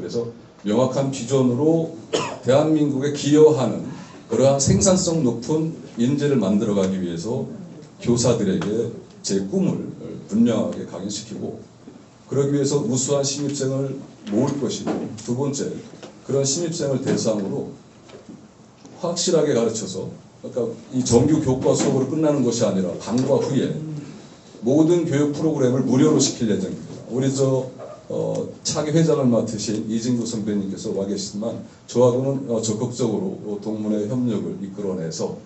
그래서 명확한 비전으로 대한민국에 기여하는 그러한 생산성 높은 인재를 만들어가기 위해서 교사들에게 제 꿈을 분명하게 각인시키고 그러기 위해서 우수한 신입생을 모을 것이고 두 번째 그런 신입생을 대상으로 확실하게 가르쳐서 그러니까 이 정규 교과 수업으로 끝나는 것이 아니라 방과 후에 모든 교육 프로그램을 무료로 시킬 예정입니다. 우리 저 어, 차기 회장을 맡으신 이진구 선배님께서 와 계시지만 저하고는 어, 적극적으로 어, 동문회 협력을 이끌어내서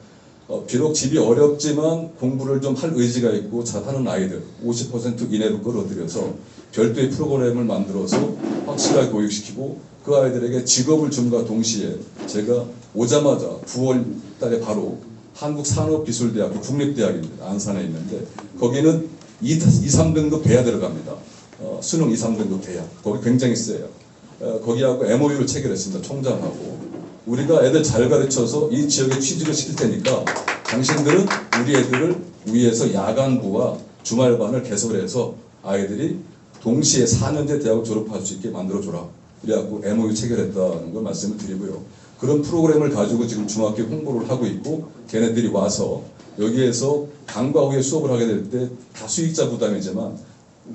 어, 비록 집이 어렵지만 공부를 좀 할 의지가 있고 잘하는 아이들 50% 이내로 끌어들여서 별도의 프로그램을 만들어서 확실하게 교육시키고 그 아이들에게 직업을 줌과 동시에 제가 오자마자 9월 달에 바로 한국산업기술대학교 국립대학입니다. 안산에 있는데 거기는 2, 2 3등급 대야 들어갑니다. 어, 수능 2, 3등급 대야. 거기 굉장히 세요. 어, 거기하고 MOU를 체결했습니다. 총장하고. 우리가 애들 잘 가르쳐서 이 지역에 취직을 시킬 테니까 당신들은 우리 애들을 위해서 야간부와 주말반을 개설해서 아이들이 동시에 4년제 대학을 졸업할 수 있게 만들어줘라. 그래갖고 MOU 체결했다는 걸 말씀을 드리고요. 그런 프로그램을 가지고 지금 중학교 홍보를 하고 있고 걔네들이 와서 여기에서 방과 후에 수업을 하게 될 때 다 수익자 부담이지만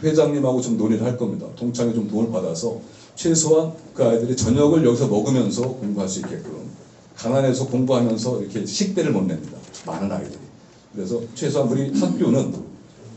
회장님하고 좀 논의를 할 겁니다. 동창회 좀 도움을 받아서 최소한 그 아이들이 저녁을 여기서 먹으면서 공부할 수 있게끔 가난해서 공부하면서 이렇게 식대를 못 냅니다. 많은 아이들이. 그래서 최소한 우리 학교는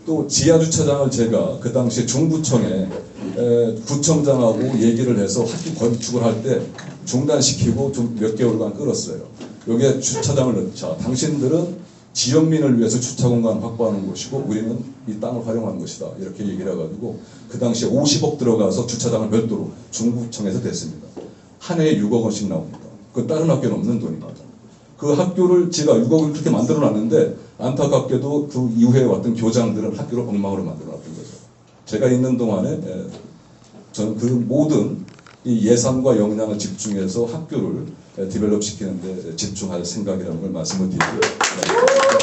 또 지하 주차장을 제가 그 당시에 중구청에 에, 구청장하고 얘기를 해서 학교 건축을 할 때 중단시키고 좀 몇 개월간 끌었어요. 여기에 주차장을 넣자. 당신들은 지역민을 위해서 주차 공간 확보하는 것이고 우리는 이 땅을 활용하는 것이다. 이렇게 얘기를 해가지고 그 당시에 50억 들어가서 주차장을 별도로 중구청에서 됐습니다. 한 해에 6억 원씩 나옵니다. 그 다른 학교는 없는 돈입니다. 그 학교를 제가 6억을 그렇게 만들어 놨는데 안타깝게도 그 이후에 왔던 교장들은 학교를 엉망으로 만들어 놨던 거죠. 제가 있는 동안에 에, 저는 그 모든 이 예산과 역량을 집중해서 학교를 에, 디벨롭 시키는데 집중할 생각이라는 걸 말씀을 드리고요. 네.